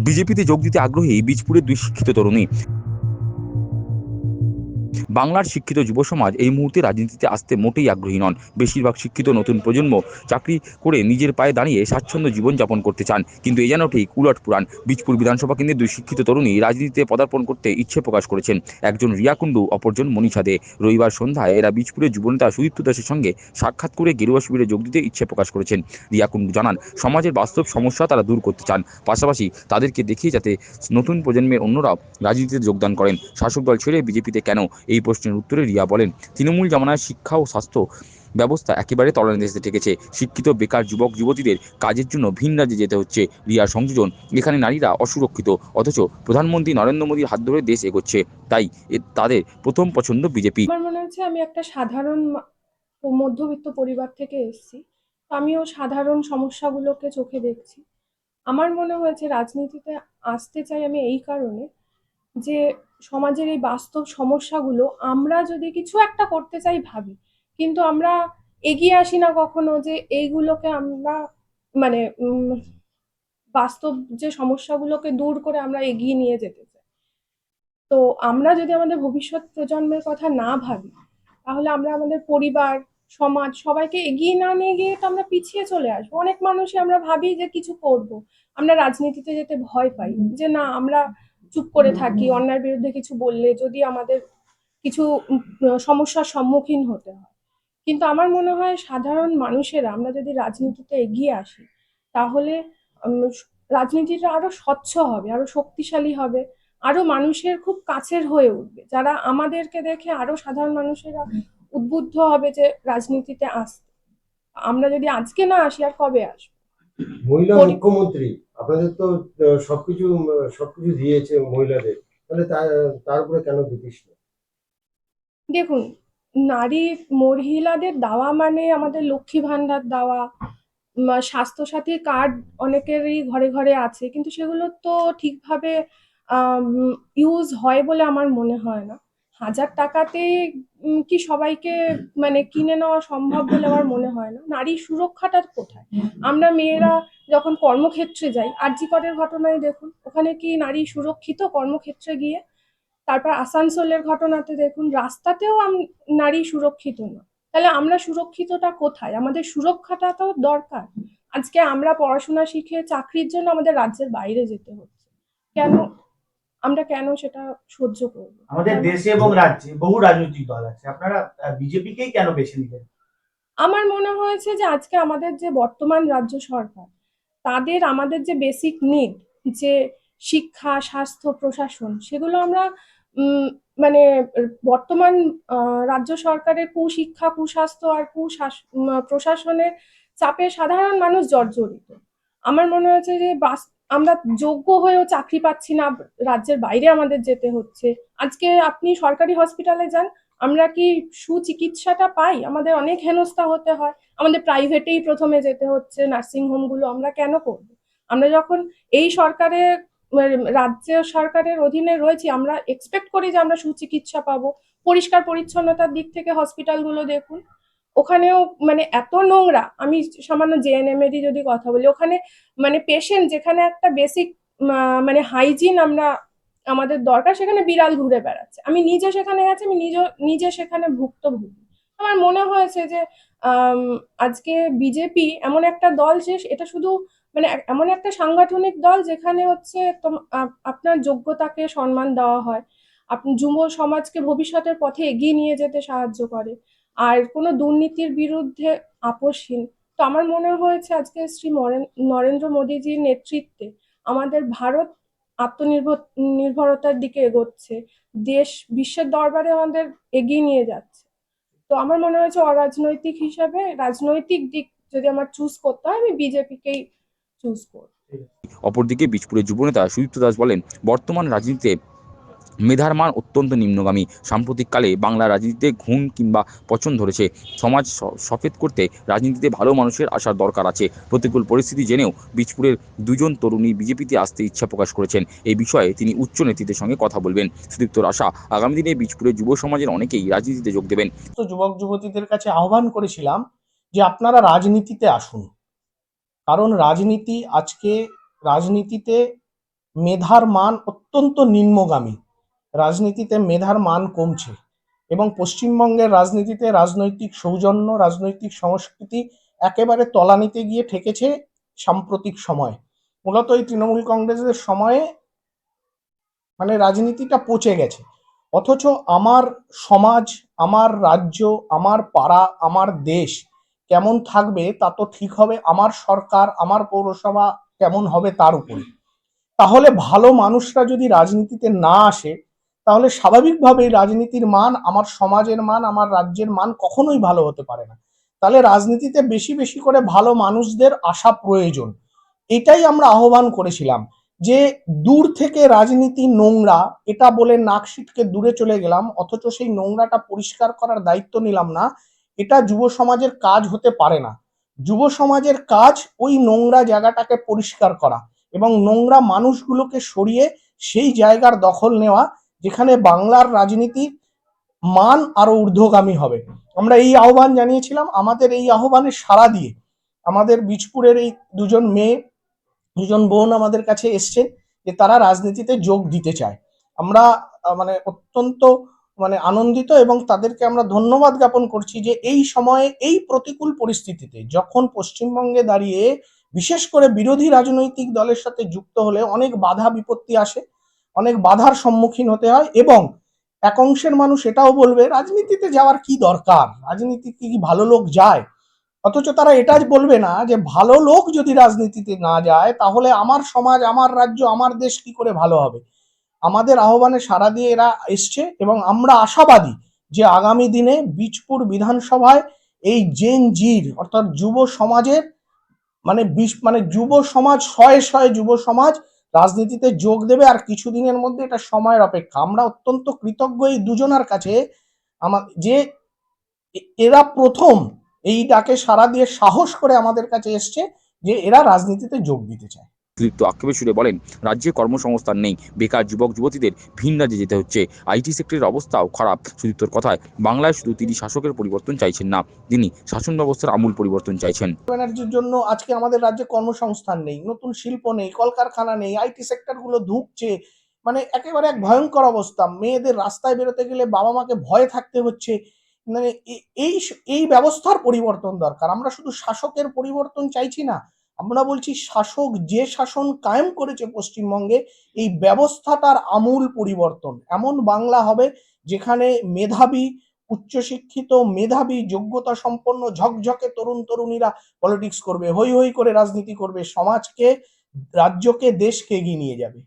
বিজেপিতে যোগ দিতে আগ্রহী বীজপুরের দুই শিক্ষিত তরুণী। বাংলার শিক্ষিত যুব সমাজ এই মুহূর্তে রাজনীতিতে আসতে মোটেই আগ্রহী নন। বেশিরভাগ শিক্ষিত নতুন প্রজন্ম চাকরি করে নিজের পায়ে দাঁড়িয়ে স্বাচ্ছন্দ্য জীবনযাপন করতে চান। কিন্তু এ যেন ঠিক উলট পুরাণ। বীজপুর বিধানসভা কেন্দ্রে দুই শিক্ষিত তরুণী রাজনীতিতে পদার্পণ করতে ইচ্ছে প্রকাশ করেছেন। একজন রিয়াকুণ্ডু, অপরজন মনীষা দে। রবিবার সন্ধ্যায় এরা বীজপুরের যুবনেতা সুদীপ্ত দাসের সঙ্গে সাক্ষাৎ করে গেরুয়া শিবিরে যোগ দিতে ইচ্ছে প্রকাশ করেছেন। রিয়াকুণ্ডু জানান, সমাজের বাস্তব সমস্যা তারা দূর করতে চান। পাশাপাশি তাদেরকে দেখিয়ে যাতে নতুন প্রজন্মের অন্যরাও রাজনীতিতে যোগদান করেন। শাসক দল ছেড়ে বিজেপিতে কেন এই প্রশ্নের উত্তরে রিয়া বলেন, তৃণমূল জামানায় শিক্ষা ও স্বাস্থ্য ব্যবস্থা একেবারে তলানিতে ঠেকেছে শিক্ষিত বেকার যুবক, যুবতীদের কাজের জন্য ভিন রাজ্যে যেতে হচ্ছে। রিয়া সংযোজন, এখানে নারীরা অসুরক্ষিত, অথচ প্রধানমন্ত্রী নরেন্দ্র মোদীর হাত ধরে দেশ এগোচ্ছে। তাই তাদের প্রথম পছন্দ বিজেপি। আমার মনে হচ্ছে আমি একটা সাধারণ মধ্যবিত্ত পরিবার থেকে এসেছি। আমিও সাধারণ সমস্যাগুলোকে চোখে দেখছি। আমার মনে হয়েছে রাজনীতিতে আসতে চাই আমি এই কারণে। যে সমাজের এই বাস্তব সমস্যাগুলো আমরা যদি কিছু একটা করতে চাই ভাবি, কিন্তু আমরা এগিয়ে আসি না কখনো যে এইগুলোকে আমরা মানে বাস্তব যে সমস্যাগুলোকে দূর করে আমরা এগিয়ে নিয়ে যেতে চাই। তো আমরা যদি আমাদের ভবিষ্যৎ প্রজন্মের কথা না ভাবি, তাহলে আমরা আমাদের পরিবার, সমাজ সবাইকে এগিয়ে না নিয়ে গিয়ে তো আমরা পিছিয়ে চলে আসব। অনেক মানুষই আমরা ভাবি যে কিছু করব, আমরা রাজনীতিতে যেতে ভয় পাই যে না, আমরা চুপ করে থাকি অন্যায়ের বিরুদ্ধে কিছু বললে যদি আমাদের কিছু সমস্যার সম্মুখীন হতে হয়। কিন্তু আমার মনে হয় সাধারণ মানুষেরা আমরা যদি রাজনীতিতে এগিয়ে আসি তাহলে রাজনীতিটা আরও স্বচ্ছ হবে আরও শক্তিশালী হবে আরও মানুষের খুব কাছের হয়ে উঠবে। যারা আমাদেরকে দেখে আরও সাধারণ মানুষেরা উদ্বুদ্ধ হবে যে রাজনীতিতে আসতে আমরা যদি আজকে না আসি আর কবে আসব? মহিলা মুখ্যমন্ত্রী আপনাদের তো সবকিছু সবকিছু দিয়েছে মহিলাদের। তাহলে তার উপরে কেন বিতৃষ্ণ দেখুন, নারী মহিলাদের দেওয়া মানে আমাদের লক্ষ্মী ভান্ডার দেওয়া স্বাস্থ্যসাথী কার্ড অনেকেরই ঘরে ঘরে আছে, কিন্তু সেগুলো তো ঠিকভাবে ইউজ হয় বলে আমার মনে হয় না। হাজার টাকাতে কি সবাইকে মানে কিনে নেওয়া সম্ভব বলে আমার মনে হয় না। নারী সুরক্ষাটা কোথায়? আমরা মেয়েরা যখন কর্মক্ষেত্রে যাই আরজিকরের ঘটনায় দেখুন, ওখানে কি নারী সুরক্ষিত কর্মক্ষেত্রে গিয়ে? তারপর আসানসোলের ঘটনাতে দেখুন, রাস্তাতেও নারী সুরক্ষিত না। তাহলে আমরা সুরক্ষিতটা কোথায়? আমাদের সুরক্ষাটা তো দরকার। আজকে আমরা পড়াশোনা শিখে চাকরির জন্য আমাদের রাজ্যের বাইরে যেতে হচ্ছে। কেন আমরা কেন সেটা সহ্য করব? আমাদের দেশে এবং রাজ্যে বহু রাজনৈতিক দল আছে। আপনারা বিজেপিকেই কেন বেছে নিলেন? আমার মনে হয়েছে যে আজকে আমাদের যে বর্তমান রাজ্য সরকার তাদের আমাদের যে বেসিক নিড যে শিক্ষা স্বাস্থ্য প্রশাসন সেগুলো আমরা মানে বর্তমান রাজ্য সরকারের কুশিক্ষা কুস্বাস্থ্য আর কুশাস- প্রশাসনের চাপে সাধারণ মানুষ জর্জরিত। আমার মনে হয়েছে যে বাস আমরা যোগ্য হয়েও চাকরি পাচ্ছি না, রাজ্যের বাইরে আমাদের যেতে হচ্ছে। আজকে আপনি সরকারি হসপিটালে যান, আমরা কি সুচিকিৎসাটা পাই? আমাদের অনেক হেনস্থা হতে হয়। আমাদের প্রাইভেটেই প্রথমে যেতে হচ্ছে নার্সিং হোমগুলো আমরা কেন করব? আমরা যখন এই সরকারের মানে রাজ্য সরকারের অধীনে রয়েছি, আমরা এক্সপেক্ট করি যে আমরা সুচিকিৎসা পাবো। পরিষ্কার পরিচ্ছন্নতার দিক থেকে হসপিটালগুলো দেখুন। ওখানেও মানে এত নোংরা, আমি সামান্য জেএনএম এরই যদি কথা বলি, ওখানে মানে পেশেন্ট যেখানে একটা বেসিক মানে হাইজিন আমরা, আমাদের দরকার, সেখানে বিড়াল ঘুরে বেড়াচ্ছে। আমি নিজে সেখানে গেছি, আমি নিজে নিজে সেখানে ভুক্তভোগী। আমার মনে হয়েছে যে আজকে বিজেপি এমন একটা দল যে, এটা শুধু মানে এমন একটা সাংগঠনিক দল যেখানে হচ্ছে আপনার যোগ্যতাকে সম্মান দেওয়া হয়। আপনি যুব সমাজকে ভবিষ্যতের পথে এগিয়ে নিয়ে যেতে সাহায্য করে। আর কোনো দুর্নীতির বিরুদ্ধে আপোষহীন। তো আমার মনে হয়েছে আজকে শ্রী নরেন্দ্র মোদীজির নেতৃত্বে আমাদের ভারত আত্মনির্ভর নির্ভরতার দিকে এগোচ্ছে। দেশ বিশ্বের দরবারে আমাদের এগিয়ে নিয়ে যাচ্ছে। তো আমার মনে হয়েছে অরাজনৈতিক হিসাবে রাজনৈতিক দিক যদি আমার চুজ করতে হয়, আমি বিজেপিকেই চুজ করব। অপরদিকে বীজপুরের যুবনেতা সুদীপ্ত দাস বলেন, বর্তমান রাজনীতিতে মেধার মান অত্যন্ত নিম্নগামী। সাম্প্রতিককালে বাংলা রাজনীতিতে ঘুণ কিংবা পছন্দ ধরেছে। সমাজ সফেদ করতে রাজনীতিতে ভালো মানুষের আসার দরকার আছে। প্রতিকূল পরিস্থিতি জেনেও বীজপুরের দুজন তরুণী বিজেপিতে আসতে ইচ্ছা প্রকাশ করেছেন। এই বিষয়ে তিনি উচ্চ নেতৃত্বের সঙ্গে কথা বলবেন। সুদীপ্তর আশা আগামী দিনে বীজপুরের যুব সমাজের অনেকেই রাজনীতিতে যোগ দেবেন। যুবক যুবতীদের কাছে আহ্বান করেছিলাম যে আপনারা রাজনীতিতে আসুন। কারণ রাজনীতি আজকে রাজনীতিতে মেধার মান অত্যন্ত নিম্নগামী। রাজনীতিতে মেধার মান কমছে এবং পশ্চিমবঙ্গের রাজনীতিতে রাজনৈতিক সৌজন্য, রাজনৈতিক সংস্কৃতি একেবারে তলানিতে গিয়ে ঠেকেছে সাম্প্রতিক সময়। মূলত এই তৃণমূল কংগ্রেসের সময়ে মানে রাজনীতিটা পচে গেছে। অথচ আমার সমাজ, আমার রাজ্য, আমার পাড়া, আমার দেশ কেমন থাকবে তা তো ঠিক হবে আমার সরকার, আমার পৌরসভা কেমন হবে তার উপরে। তাহলে ভালো মানুষরা যদি রাজনীতিতে না আসে তাহলে স্বাভাবিকভাবেই রাজনীতির মান, আমার সমাজের মান, আমার রাজ্যের মান কখনোই ভালো হতে পারে না। তাহলে রাজনীতিতে বেশি বেশি করে ভালো মানুষদের আসা প্রয়োজন। এটাই আমরা আহ্বান করেছিলাম যে দূর থেকে রাজনীতি নোংরা, এটা বলে নাকশিটকে দূরে চলে গেলাম, অথচ সেই নোংরাটা পরিষ্কার করার দায়িত্ব নিলাম না, এটা যুব সমাজের কাজ হতে পারে না। যুব সমাজের কাজ ওই নোংরা জায়গাটাকে পরিষ্কার করা এবং নোংরা মানুষগুলোকে সরিয়ে সেই জায়গার দখল নেওয়া যেখানে বাংলার রাজনীতির মান আরও ঊর্ধ্বগামী হবে। আমরা এই আহ্বান জানিয়েছিলাম, আমাদের এই আহ্বানে সাড়া দিয়ে আমাদের বীজপুরের এই দুজন মেয়ে, দুজন বোন আমাদের কাছে এসছেন যে তারা রাজনীতিতে যোগ দিতে চায়। আমরা মানে অত্যন্ত মানে আনন্দিত এবং তাদেরকে আমরা ধন্যবাদ জ্ঞাপন করছি যে এই সময়ে, এই প্রতিকূল পরিস্থিতিতে যখন পশ্চিমবঙ্গে দাঁড়িয়ে বিশেষ করে বিরোধী রাজনৈতিক দলের সাথে যুক্ত হলে অনেক বাধা বিপত্তি আসে। অনেক বাধার সম্মুখীন হতে হয় এবং এক অংশের মানুষ এটাও বলবে, রাজনীতিতে যাওয়ার কি দরকার? রাজনীতি কি ভালো লোক যায়? অথচ তারা এটা বলবে না যে, ভালো লোক যদি রাজনীতিতে না যায়, তাহলে আমার সমাজ, আমার রাজ্য, আমার দেশ কি করে ভালো হবে? আমাদের আহ্বানে সাড়া দিয়ে এরা এসছে এবং আমরা আশাবাদী যে আগামী দিনে বীজপুর বিধানসভায় এই জেন জির, অর্থাৎ যুব সমাজের মানে বিশ মানে যুব সমাজ, শয়ে শয়ে যুব সমাজ রাজনীতিতে যোগ দেবে আর কিছুদিনের মধ্যে এটা সময়ের অপেক্ষা। আমরা অত্যন্ত কৃতজ্ঞ এই দুজনার কাছে। আমার যে এরা প্রথম এই ডাকে সারা দিয়ে সাহস করে আমাদের কাছে এসছে যে এরা রাজনীতিতে যোগ দিতে চায়। লিপ্ত আক্ষেপের সুরে বলেন, রাজ্যে কর্মসংস্থান নেই, বেকার যুবক, যুবতীদের ভিন রাজ্যে যেতে হচ্ছে। আইটি সেক্টরের অবস্থাও খারাপ। সুদীপ্তর কথায়, বাংলায় শুধু তিনি শাসকের পরিবর্তন চাইছেন না, তিনি শাসন ব্যবস্থার আমূল পরিবর্তন চাইছেন। ব্যানার্জির জন্য আজকে আমাদের রাজ্যে কর্মসংস্থান নেই, নতুন শিল্প নেই, কলকারখানা নেই, আইটি সেক্টরগুলো ধুঁকছে মানে একেবারে এক ভয়ঙ্কর অবস্থা। মেয়েদের রাস্তায় বেরোতে গেলে বাবা মাকে ভয়ে থাকতে হচ্ছে মানে এই এই ব্যবস্থার পরিবর্তন দরকার। আমরা শুধু শাসকের পরিবর্তন চাইছি না আমরা বলছি শাসক যে শাসন কায়েম করেছে পশ্চিমবঙ্গে, এই ব্যবস্থাটার আমূল পরিবর্তন। এমন বাংলা হবে যেখানে মেধাবী, উচ্চশিক্ষিত, মেধাবী যোগ্যতা সম্পন্ন ঝকঝকে তরুণ তরুণীরা পলিটিক্স করবে হই হই করে রাজনীতি করবে, সমাজকে, রাজ্যকে, দেশকে এগিয়ে নিয়ে যাবে।